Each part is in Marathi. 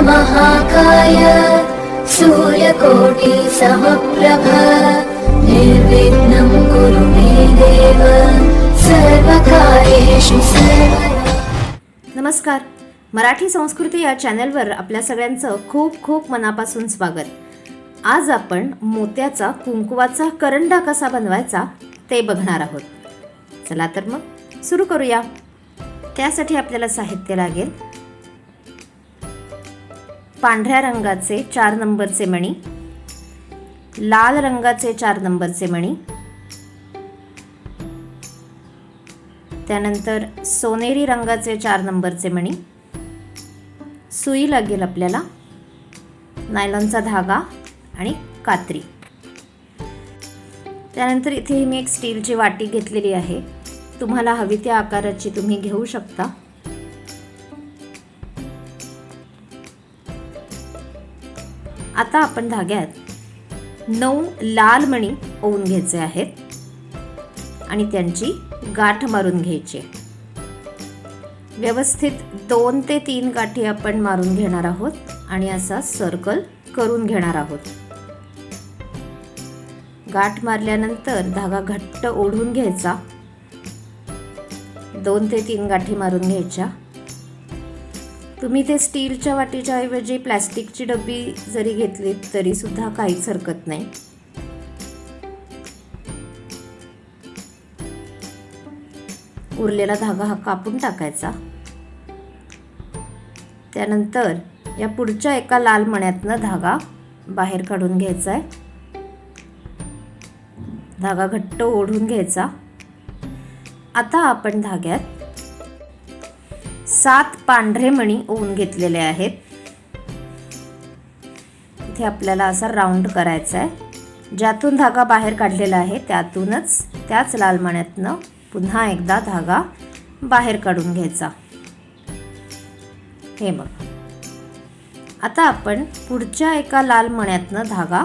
महाकाय सूर्यकोटि समप्रभ निर्विघ्नं कुरु मे देव सर्वकार्येषु सर्व नमस्कार. मराठी संस्कृती या चॅनलवर आपल्या सगळ्यांचं खूप खूप मनापासून स्वागत. आज आपण मोत्याचा कुंकुवाचा करंडा कसा बनवायचा ते बघणार आहोत. चला तर मग सुरू करूया. त्यासाठी आपल्याला साहित्य लागेल. पांढऱ्या रंगाचे चार नंबरचे मणी लाल रंगाचे चार नंबरचे मणी त्यानंतर सोनेरी रंगाचे चार नंबरचे मणी सुई लागेल आपल्याला नायलॉनचा धागा आणि कात्री. त्यानंतर इथे मी एक स्टीलची वाटी घेतलेली आहे. तुम्हाला हवी त्या आकाराची तुम्ही घेऊ शकता. आता आपण धाग्यात नऊ लाल मणी ओवून घ्यायचे आहेत आणि त्यांची गाठ मारून घ्यायची. व्यवस्थित दोन ते तीन गाठी आपण मारून घेणार आहोत आणि असा सर्कल करून घेणार आहोत. गाठ मारल्यानंतर धागा घट्ट ओढून घ्यायचा. दोन ते तीन गाठी मारून घ्यायच्या. तुम्ही ते स्टीलच्या वाटीच्या ऐवजी प्लॅस्टिकची डबी जरी घेतली तरी सुद्धा काहीच हरकत नाही. उरलेला धागा हा कापून टाकायचा. त्यानंतर या पुढच्या एका लाल मण्यातनं धागा बाहेर काढून घ्यायचा आहे धागा घट्ट ओढून घ्यायचा. आता आपण धाग्यात सात पांढरे मणी ओवून घेतलेले आहेत. इथे आपल्याला असा राऊंड करायचा आहे. ज्यातून धागा बाहेर काढलेला आहे त्यातूनच त्याच लाल मण्यातनं पुन्हा एकदा धागा बाहेर काढून घ्यायचा. हे बघ. आता आपण पुढच्या एका लाल मण्यातनं धागा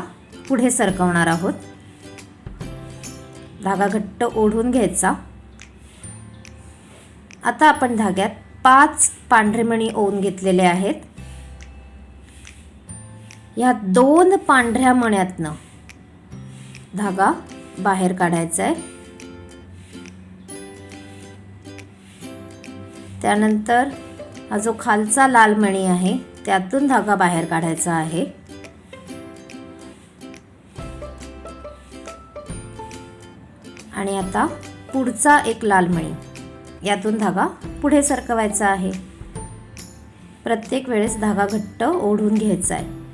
पुढे सरकवणार आहोत. धागा घट्ट ओढून घ्यायचा. आता आपण धाग्यात पाच पांढरेमणी ओन ओवून घेतलेले आहेत. या दोन पांढऱ्या मण्यातनं धागा बाहेर काढायचा आहे. त्यानंतर हा जो खालचा लाल मणी आहे त्यातून धागा बाहेर काढायचा आहे. आणि आता पुढचा एक लाल मणी. यातून धागा पुढे सरकवायचा आहे. प्रत्येक वेळेस धागा घट्ट ओढून घ्यायचा आहे.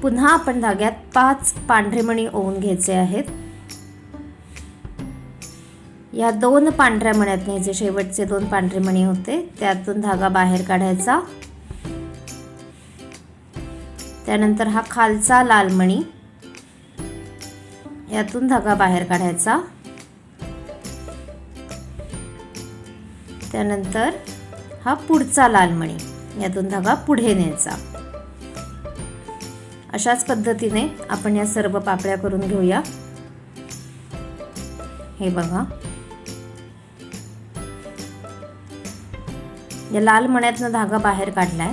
पुन्हा आपण धाग्यात पाच पांढरे मणी ओवून घ्यायचे आहेत. या दोन पांढऱ्या मण्यातने जे शेवटचे दोन पांढरे मणी होते त्यातून धागा बाहेर काढायचा. त्यानंतर हा खालचा लाल मणी यातून धागा बाहेर काढायचा. त्यानंतर हा पुढचा लालमणी यातून धागा पुढे न्यायचा. अशाच पद्धतीने आपण या सर्व पापड्या करून घेऊया. हे बघा. या लाल मण्यातनं धागा बाहेर काढलाय.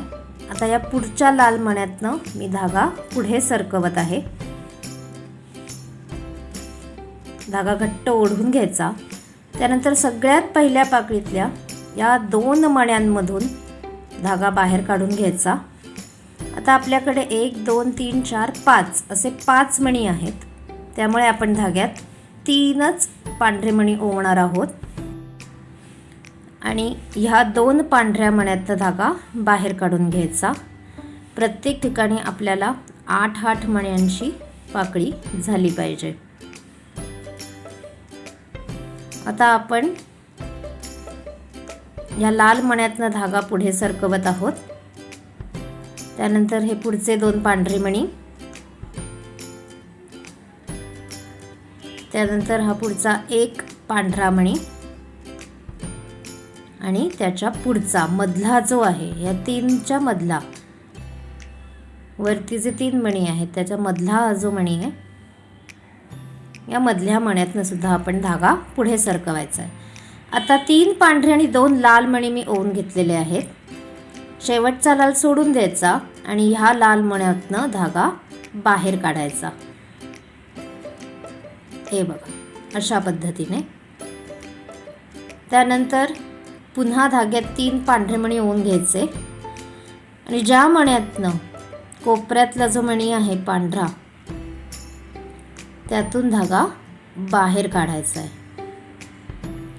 आता या पुढच्या लाल मण्यातनं मी धागा पुढे सरकवत आहे. धागा घट्ट ओढून घ्यायचा. त्यानंतर सगळ्यात पहिल्या पाकळीतल्या या दोन मण्यांमधून धागा बाहेर काढून घ्यायचा. आता आपल्याकडे एक दोन तीन चार पाच असे पाच मणी आहेत. त्यामुळे आपण धाग्यात तीनच पांढरे मणी ओवणार आहोत. आणि ह्या दोन पांढऱ्या मण्यातला धागा बाहेर काढून घ्यायचा. प्रत्येक ठिकाणी आपल्याला आठ आठ मण्यांची पाकळी झाली पाहिजे. आता आपण या लाल मण्यातनं धागा पुढे सरकवत आहोत. त्यानंतर हे पुढचे दोन पांढरे मणी त्यानंतर हा पुढचा एक पांढरा मणी आणि त्याच्या पुढचा मधला जो आहे या तीनच्या मधला. वरती जे तीन मणी आहेत त्याच्या मधला हा जो मणी आहे या मधल्या मण्यातनं सुद्धा आपण धागा पुढे सरकवायचा आहे. आता तीन पांढरे आणि दोन लाल मणी मी ओवून घेतलेले आहेत. शेवटचा लाल सोडून द्यायचा आणि ह्या लाल मण्यातनं धागा बाहेर काढायचा. हे बघा अशा पद्धतीने. त्यानंतर पुन्हा धाग्यात तीन पांढरे मणी ओवून घ्यायचे. आणि ज्या मण्यातनं कोपऱ्यातला जो मणी आहे पांढरा त्यातून धागा बाहेर काढायचा आहे.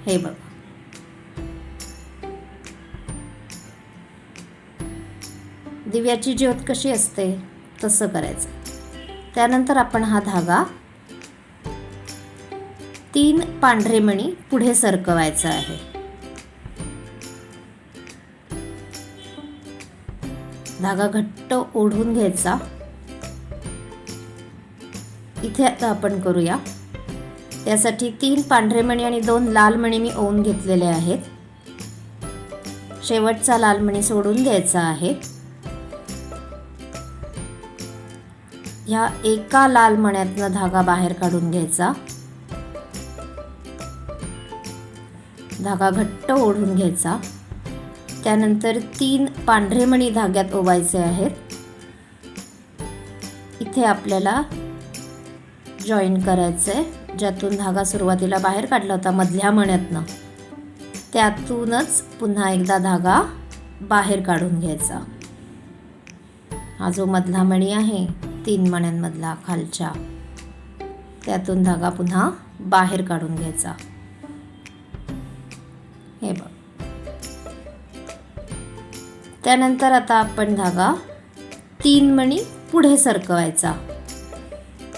हे बघा. दिव्याची ज्योत कशी असते? तसं करायचं. त्यानंतर आपण हा धागा तीन पांढरे मणी पुढे सरकवायचा आहे. धागा घट्ट ओढून घ्यायचा. इथे आता आपण करूया. त्यासाठी तीन पांढरे मणी आणि दोन लाल मणी मी ओवून घेतलेले आहेत. शेवटचा लाल मणी सोडून द्यायचा आहे. ह्या एका लाल मण्यातनं धागा बाहेर काढून घ्यायचा. धागा घट्ट ओढून घ्यायचा. त्यानंतर तीन पांढरे मणी धाग्यात ओवायचे आहेत. इथे आपल्याला जॉईन करायचं आहे ज्यातून धागा सुरुवातीला बाहेर काढला होता मधल्या मण्यातनं. त्यातूनच पुन्हा एकदा धागा बाहेर काढून घ्यायचा. हा जो मधला मणी आहे तीन मण्यांमधला खालच्या त्यातून धागा पुन्हा बाहेर काढून घ्यायचा. हे बघ. त्यानंतर आता आपण धागा तीन मणी पुढे सरकवायचा.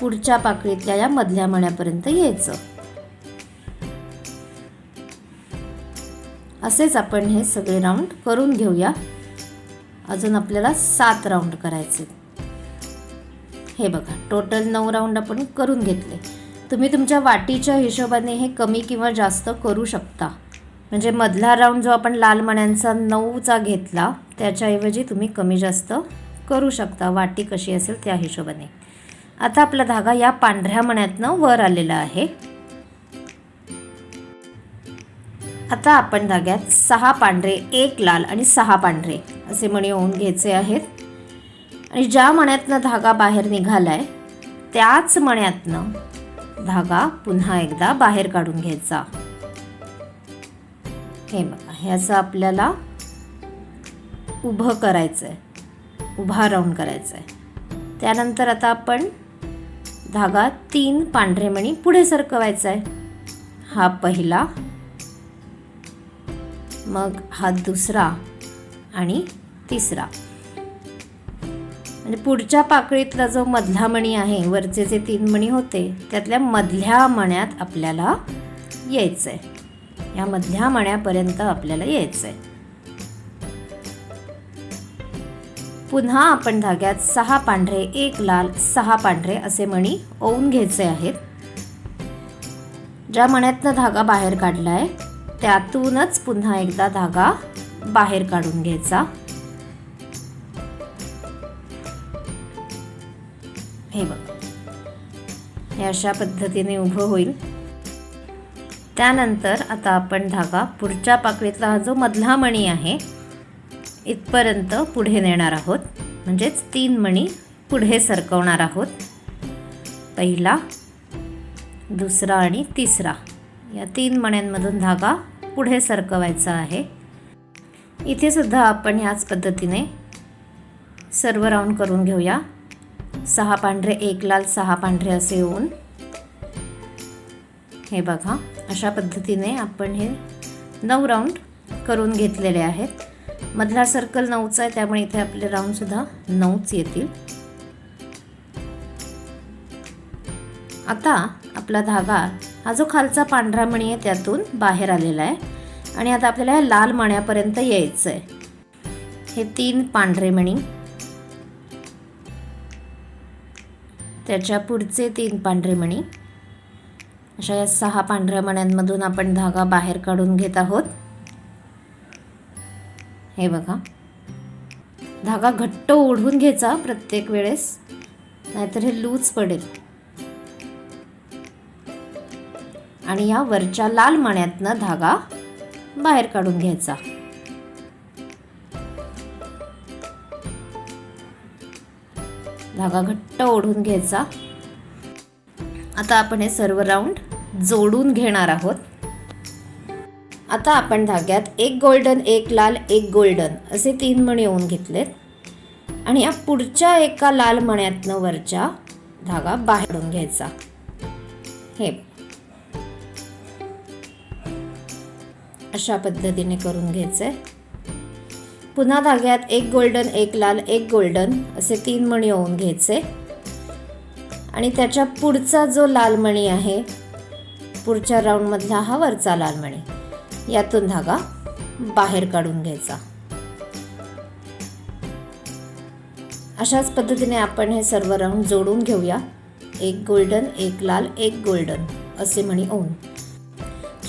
पुढच्या पाकळीतल्या या मधल्या मण्यापर्यंत यायचं. असेच आपण हे सगळे राऊंड करून घेऊया. अजून आपल्याला सात राऊंड करायचे. हे बघा टोटल नऊ राऊंड आपण करून घेतले. तुम्ही तुमच्या वाटीच्या हिशोबाने हे कमी किंवा जास्त करू शकता. म्हणजे मधला राऊंड जो आपण लाल मण्यांचा नऊचा घेतला त्याच्याऐवजी तुम्ही कमी जास्त करू शकता. वाटी कशी असेल त्या हिशोबाने. आता आपला धागा या पांढऱ्या मण्यातनं वर आलेला आहे. आता आपण धाग्यात सहा पांढरे एक लाल आणि सहा पांढरे असे मणी होऊन घ्यायचे आहेत. आणि ज्या मण्यातनं धागा बाहेर निघालाय त्याच मण्यातनं धागा पुन्हा एकदा बाहेर काढून घ्यायचा. हे बघा ह्याचं आपल्याला उभं करायचं आहे उभा राऊंड करायचं आहे त्यानंतर आता आपण धागा तीन पांढरे मणी पुढे सरकवायचा आहे हा पहिला. मग हा दुसरा आणि तिसरा. म्हणजे पुढच्या पाकळीतला जो मधला मणी आहे वरचे जे तीन मणी होते त्यातल्या मधल्या मण्यात आपल्याला यायचं आहे या मधल्या मण्यापर्यंत आपल्याला यायचं आहे पुन्हा आपण धाग्यात सहा पांढरे एक लाल सहा पांढरे असे मणी ओवून घ्यायचे आहेत. ज्या मण्यातनं धागा बाहेर काढला आहे त्यातूनच पुन्हा एकदा धागा बाहेर काढून घ्यायचा. हे बघ. हे अशा पद्धतीने उभं होईल. त्यानंतर आता आपण धागा पुढच्या पाकळीतला हा जो मधला मणी आहे इथपर्यंत पुढे नेणार आहोत. म्हणजेच तीन मणी पुढे सरकवणार आहोत. पहिला दुसरा आणि तिसरा. या तीन मण्यांमधून धागा पुढे सरकवायचा आहे. इथे सुद्धा आपण ह्याच पद्धतीने सर्व राऊंड करून घेऊया. सहा पांढरे एक लाल सहा पांढरे असे येऊन. हे बघा अशा पद्धतीने आपण हे नऊ राऊंड करून घेतलेले आहेत. मधला सर्कल नऊचा आहे त्यामुळे इथे आपले राऊंडसुद्धा नऊच येतील. आता आपला धागा हा जो खालचा पांढरा मणी आहे त्यातून बाहेर आलेला आहे. आणि आता आपल्याला या लाल मण्यापर्यंत यायचं आहे हे तीन पांढरे मणी. त्याच्या पुढचे तीन पांढरे मणी. अशा या सहा पांढऱ्या मण्यांमधून आपण धागा बाहेर काढून घेत आहोत. हे बघा. धागा घट्ट ओढून घ्यायचा प्रत्येक वेळेस नाहीतर हे लूज पडेल. आणि या वरच्या लाल माण्यातनं धागा बाहेर काढून घ्यायचा. धागा घट्ट ओढून घ्यायचा. आता आपण हे सर्व राऊंड जोडून घेणार आहोत. आता आपण धाग्यात एक गोल्डन एक लाल एक गोल्डन असे तीन मणी येऊन घेतलेत. आणि या पुढच्या एका लाल मण्यातनं वरच्या धागा बाहेरून घ्यायचा. हे. अशा पद्धतीने करून घ्यायचंय. पुन्हा धाग्यात एक गोल्डन एक लाल एक गोल्डन असे तीन मणी येऊन घ्यायचे. आणि त्याच्या पुढचा जो लाल मणी आहे पुढच्या राऊंडमधला हा वरचा लाल मणी. यातून धागा बाहेर काढून घ्यायचा. अशाच पद्धतीने आपण हे सर्व राऊंड जोडून घेऊया. एक गोल्डन एक लाल एक गोल्डन असे म्हणी ओन.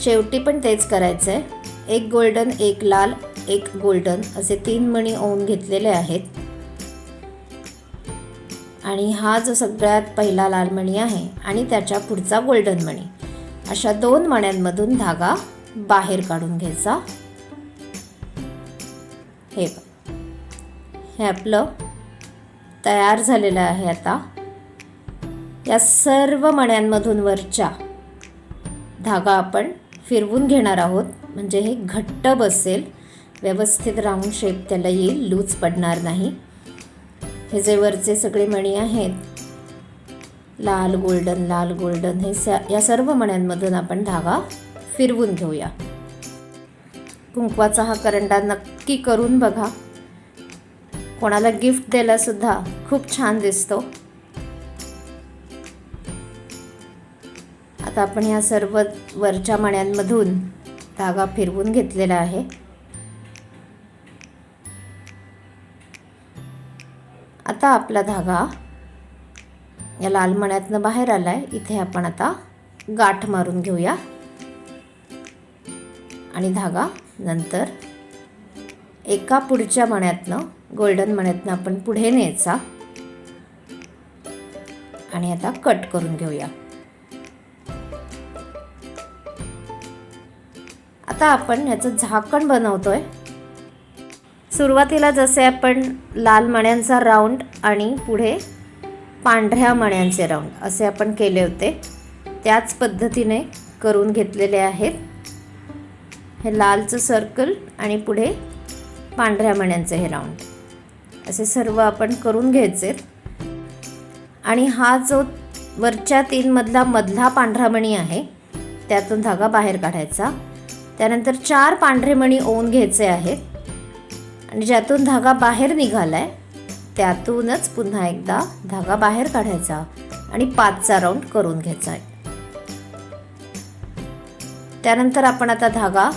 शेवटी पण तेच करायचं आहे एक गोल्डन एक लाल एक गोल्डन असे तीन मणी ओन घेतलेले आहेत. आणि हा जो सगळ्यात पहिला लाल मणी आहे आणि त्याच्या पुढचा गोल्डन मणी अशा दोन मण्यांमधून धागा बाहेर काढून घ्यायचा. हे हे आपलं तयार झालेलं आहे आता. या सर्व मण्यांमधून वरच्या धागा आपण फिरवून घेणार आहोत. म्हणजे हे घट्ट बसेल. व्यवस्थित राऊंड शेप त्याला येईल. लूज पडणार नाही. हे जे वरचे सगळे मणी आहेत लाल गोल्डन लाल गोल्डन हे स या सर्व मण्यांमधून आपण धागा फिरवून घेऊया. कुंकवाचा हा करंडा नक्की करून बघा. कोणाला गिफ्ट द्यायलासुद्धा खूप छान दिसतो. आता आपण ह्या सर्व वरच्या मण्यांमधून धागा फिरवून घेतलेला आहे. आता आपला धागा या लाल मण्यातनं बाहेर आला आहे इथे आपण आता गाठ मारून घेऊया. आणि धागा. नंतर एका पुढच्या मण्यातनं गोल्डन मण्यातनं आपण पुढे न्यायचा. आणि आता कट करून घेऊया. आता आपण ह्याचं झाकण बनवतोय. सुरुवातीला जसे आपण लाल मण्यांचा राऊंड आणि पुढे पांढऱ्या मण्यांचे राऊंड असे आपण केले होते. त्याच पद्धतीने करून घेतलेले आहेत. हे लालचं सर्कल आणि पुढे पांढऱ्या मण्यांचं हे राऊंड असे सर्व आपण करून घ्यायचे. आणि हा जो वरच्या तीनमधला मधला पांढरा मणी आहे त्यातून धागा बाहेर काढायचा. त्यानंतर चार पांढरे मणी ओवून घ्यायचे आहेत. आणि ज्यातून धागा बाहेर निघाला आहे त्यातूनच पुन्हा एकदा धागा बाहेर काढायचा आणि पाचचा राऊंड करून घ्यायचा आहे. त्यानंतर आपण आता धागा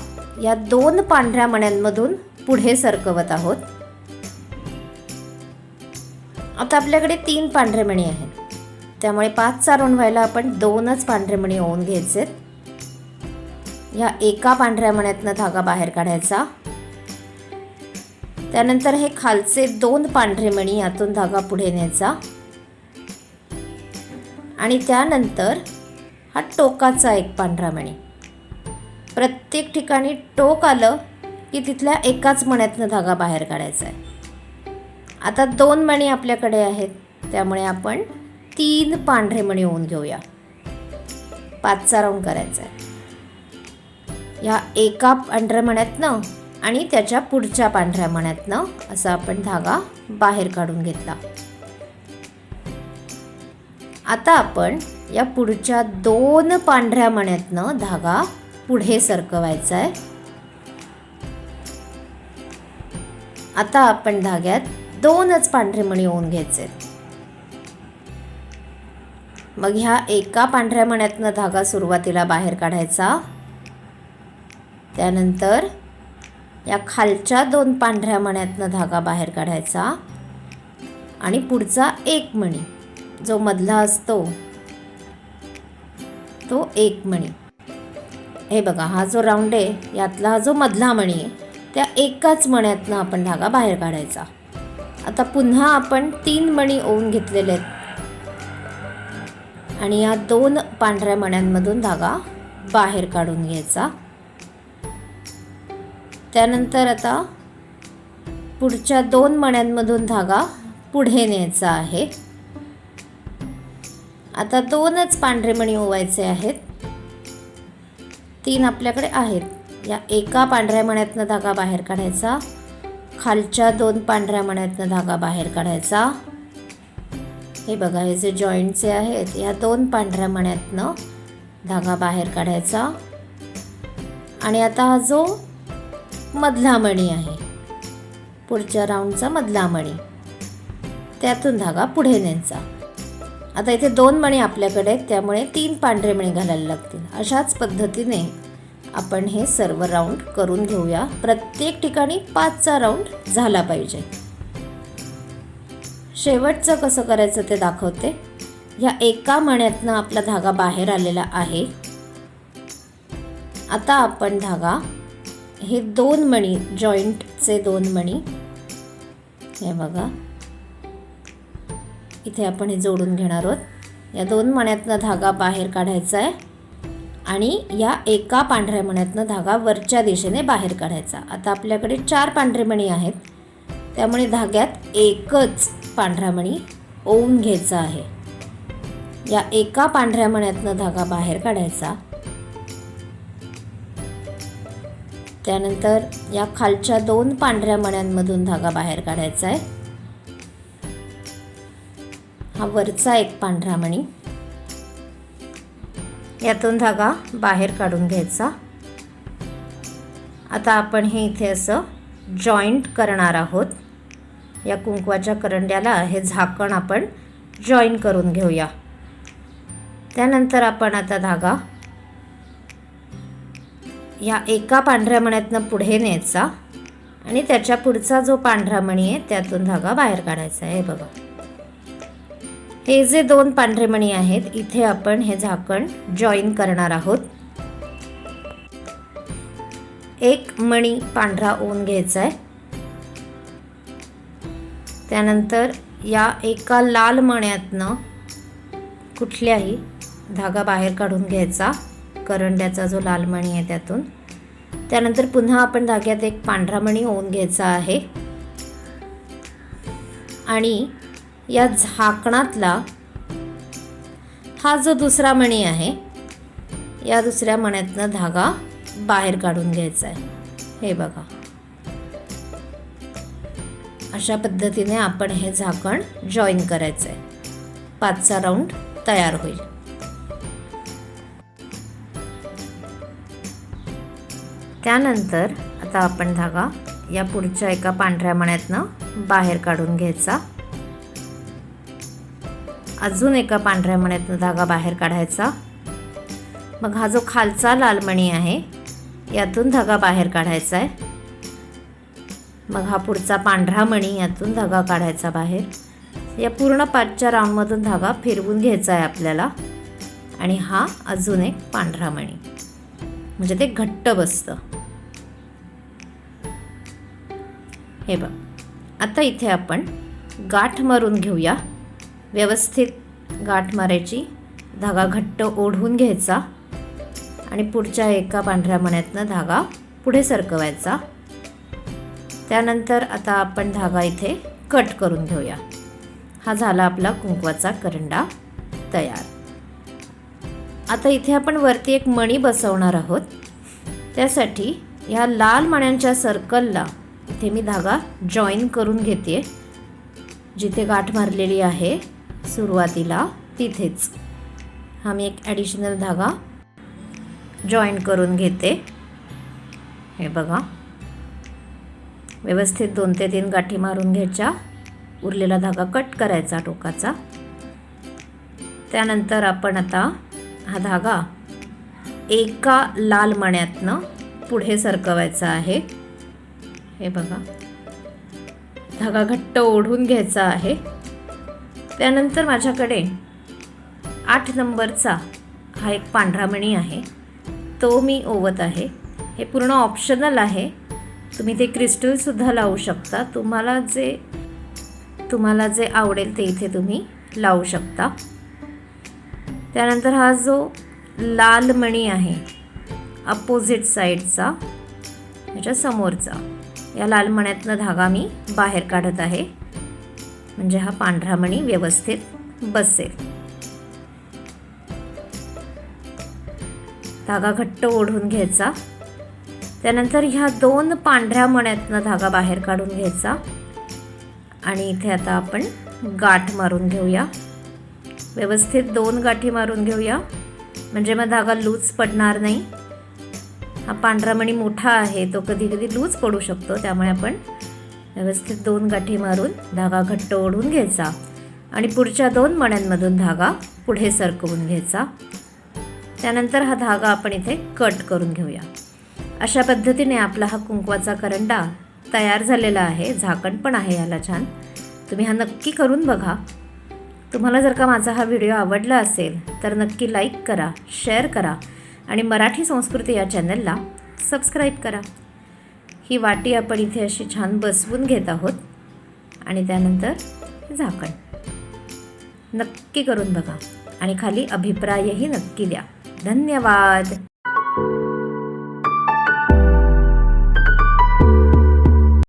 या दोन पांढऱ्या मण्यांमधून पुढे सरकवत आहोत. आता आपल्याकडे तीन पांढरे मणी आहेत. त्यामुळे पाचचा राऊंड व्हायला आपण दोनच पांढरे मणी ओवून घ्यायचे ह्या एका पांढऱ्या मण्यातनं धागा बाहेर काढायचा. त्यानंतर हे खालचे दोन पांढरे मणी यातून धागा पुढे न्यायचा. आणि त्यानंतर हा टोकाचा एक पांढरा मणी. प्रत्येक ठिकाणी टोक आलं की तिथल्या एकाच मण्यातनं धागा बाहेर काढायचा आहे आता दोन मणी आपल्याकडे आहेत त्यामुळे आपण तीन पांढरे मणी होऊन घेऊया. पाचचा राऊंड करायचा आहे ह्या एका पांढऱ्या मण्यातनं आणि त्याच्या पुढच्या पांढऱ्या मण्यातनं असा आपण धागा बाहेर काढून घेतला. आता आपण या पुढच्या दोन पांढऱ्या मण्यातनं धागा पुढे सरकवायचा आहे आता आपण धाग्यात दोनच पांढरे मणी होऊन घ्यायचे. मग ह्या एका पांढऱ्या मण्यातनं धागा सुरुवातीला बाहेर काढायचा. त्यानंतर या खालच्या दोन पांढऱ्या मण्यातनं धागा बाहेर काढायचा. आणि पुढचा एक मणी जो मधला असतो तो एक मणी. हे बघा हा जो राऊंड आहे यातला हा जो मधला मणी आहे त्या एकाच मण्यातनं आपण धागा बाहेर काढायचा. आता पुन्हा आपण तीन मणी ओवून घेतलेले आहेत. आणि या दोन पांढऱ्या मण्यांमधून धागा बाहेर काढून घ्यायचा. त्यानंतर आता पुढच्या दोन मण्यांमधून धागा पुढे न्यायचा आहे. आता दोनच पांढरे मणी ओवायचे आहेत. तीन आपल्याकडे आहेत. या एका पांढऱ्या मण्यातनं धागा बाहेर काढायचा. खालच्या दोन पांढऱ्या मण्यातनं धागा बाहेर काढायचा. हे बघा हे जे जॉईंटचे आहेत या दोन पांढऱ्या मण्यातनं धागा बाहेर काढायचा. आणि आता हा जो मधला मणी आहे पुढच्या राऊंडचा मधला मणी त्यातून धागा पुढे न्यायचा आता इथे दोन मणी आपल्याकडे आहेत त्यामुळे तीन पांढरे मणी घालायला लागतील. अशाच पद्धतीने आपण हे सर्व राऊंड करून घेऊया. प्रत्येक ठिकाणी पाचचा राऊंड झाला पाहिजे. शेवटचं कसं करायचं ते दाखवते. ह्या एका मण्यातनं आपला धागा बाहेर आलेला आहे. आता आपण धागा हे दोन मणी जॉईंटचे दोन मणी हे बघा. इथे आपण हे जोडून घेणार आहोत. या दोन मण्यातनं धागा बाहेर काढायचा आहे आणि या एका पांढऱ्या मण्यातनं धागा वरच्या दिशेने बाहेर काढायचा. आता आपल्याकडे चार पांढरे मणी आहेत. त्यामुळे धाग्यात एकच पांढरा मणी ओवून घ्यायचा आहे. या एका पांढऱ्या मण्यातनं धागा बाहेर काढायचा. त्यानंतर या खालच्या दोन पांढऱ्या मण्यांमधून धागा बाहेर काढायचा आहे. हा वरचा एक पांढरा मणी. यातून धागा बाहेर काढून घ्यायचा. आता आपण हे इथे असं जॉईंट करणार आहोत. या कुंकवाच्या करंड्याला हे झाकण आपण जॉईन करून घेऊया. त्यानंतर आपण आता धागा या एका पांढऱ्या मण्यातनं पुढे न्यायचा आणि त्याच्या पुढचा जो पांढरा मणी आहे त्यातून धागा बाहेर काढायचा आहे बघा. हे जे दोन पांढरे मणी आहेत इथे आपण हे झाकण जॉईन करणार आहोत. एक मणी पांढरा ओन घ्यायचा आहे त्यानंतर या एका लाल मण्यातनं कुठल्याही धागा बाहेर काढून घ्यायचा करंड्याचा जो लाल मणी आहे त्यातून. त्यानंतर पुन्हा आपण धाग्यात एक पांढरा मणी ओवून घ्यायचा आहे. आणि या झाकणातला हा जो दुसरा मणी आहे या दुसऱ्या मण्यातनं धागा बाहेर काढून घ्यायचा आहे. हे बघा. अशा पद्धतीने आपण हे झाकण जॉईन करायचं आहे पाचचा राऊंड तयार होईल. त्यानंतर आता आपण धागा या पुढच्या एका पांढऱ्या मण्यातनं बाहेर काढून घ्यायचा. अजून एका पांढऱ्या मण्यातनं धागा बाहेर काढायचा. मग हा जो खालचा लाल मणी आहे यातून धागा बाहेर काढायचा आहे मग हा पुढचा पांढरा मणी यातून धागा काढायचा बाहेर. या पूर्ण पाचच्या राऊंडमधून धागा फिरवून घ्यायचा आहे आपल्याला. आणि हा अजून एक पांढरा मणी. म्हणजे ते घट्ट बसतं. हे बघ. आता इथे आपण गाठ मारून घेऊया. व्यवस्थित गाठ मारायची. धागा घट्ट ओढून घ्यायचा. आणि पुढच्या एका पांढऱ्या मण्यातनं धागा पुढे सरकवायचा. त्यानंतर आता आपण धागा इथे कट करून घेऊया. हा झाला आपला कुंकवाचा करंडा तयार. आता इथे आपण वरती एक मणी बसवणार आहोत. त्यासाठी ह्या लाल मण्यांच्या सर्कलला इथे मी धागा जॉईन करून घेते जिथे गाठ मारलेली आहे. सुरुवातीला तिथेच. हा मी एक ॲडिशनल धागा जॉईन करून घेते. हे बघा. व्यवस्थित दोन ते तीन गाठी मारून घ्यायच्या. उरलेला धागा कट करायचा टोकाचा. त्यानंतर आपण आता हा धागा एका लाल मण्यातनं पुढे सरकवायचा आहे. हे बघा. धागा घट्ट ओढून घ्यायचा आहे. त्यानंतर माझ्याकडे आठ नंबरचा हा एक पांढरा मणी आहे. तो मी ओवत आहे. हे पूर्ण ऑप्शनल आहे. तुम्ही ते क्रिस्टलसुद्धा लावू शकता. तुम्हाला जे तुम्हाला जे आवडेल ते इथे तुम्ही लावू शकता. त्यानंतर हा जो लाल मणी आहे अपोजिट साईडचा ह्याच्या समोरचा. या लाल मण्यातनं धागा मी बाहेर काढत आहे. म्हणजे हा पांढरा मणी व्यवस्थित बसेल. धागा घट्ट ओढून घ्यायचा. त्यानंतर ह्या दोन पांढऱ्या मण्यातनं धागा बाहेर काढून घ्यायचा. आणि इथे आता आपण गाठ मारून घेऊया. व्यवस्थित दोन गाठी मारून घेऊया. म्हणजे मग धागा लूज पडणार नाही. हा पांढरा मणी मोठा आहे तो कधी कधी लूज पडू शकतो त्यामुळे आपण व्यवस्थित दोन गाठी मारून धागा घट्ट ओढून घ्यायचा. आणि पुढच्या दोन मण्यांमधून धागा पुढे सरकवून घ्यायचा. त्यानंतर हा धागा आपण इथे कट करून घेऊया. अशा पद्धतीने आपला हा कुंकवाचा करंडा तयार झालेला आहे. झाकण पण आहे याला छान. तुम्ही हा नक्की करून बघा. तुम्हाला जर का माझा हा व्हिडिओ आवडला असेल तर नक्की लाईक करा शेअर करा आणि मराठी संस्कृती या चॅनलला सबस्क्राईब करा. ही वाटी आपण इथे अशी छान बसवून घेत आहोत. आणि त्यानंतर झाकण. नक्की करून बघा. आणि खाली अभिप्रायही नक्की द्या. धन्यवाद!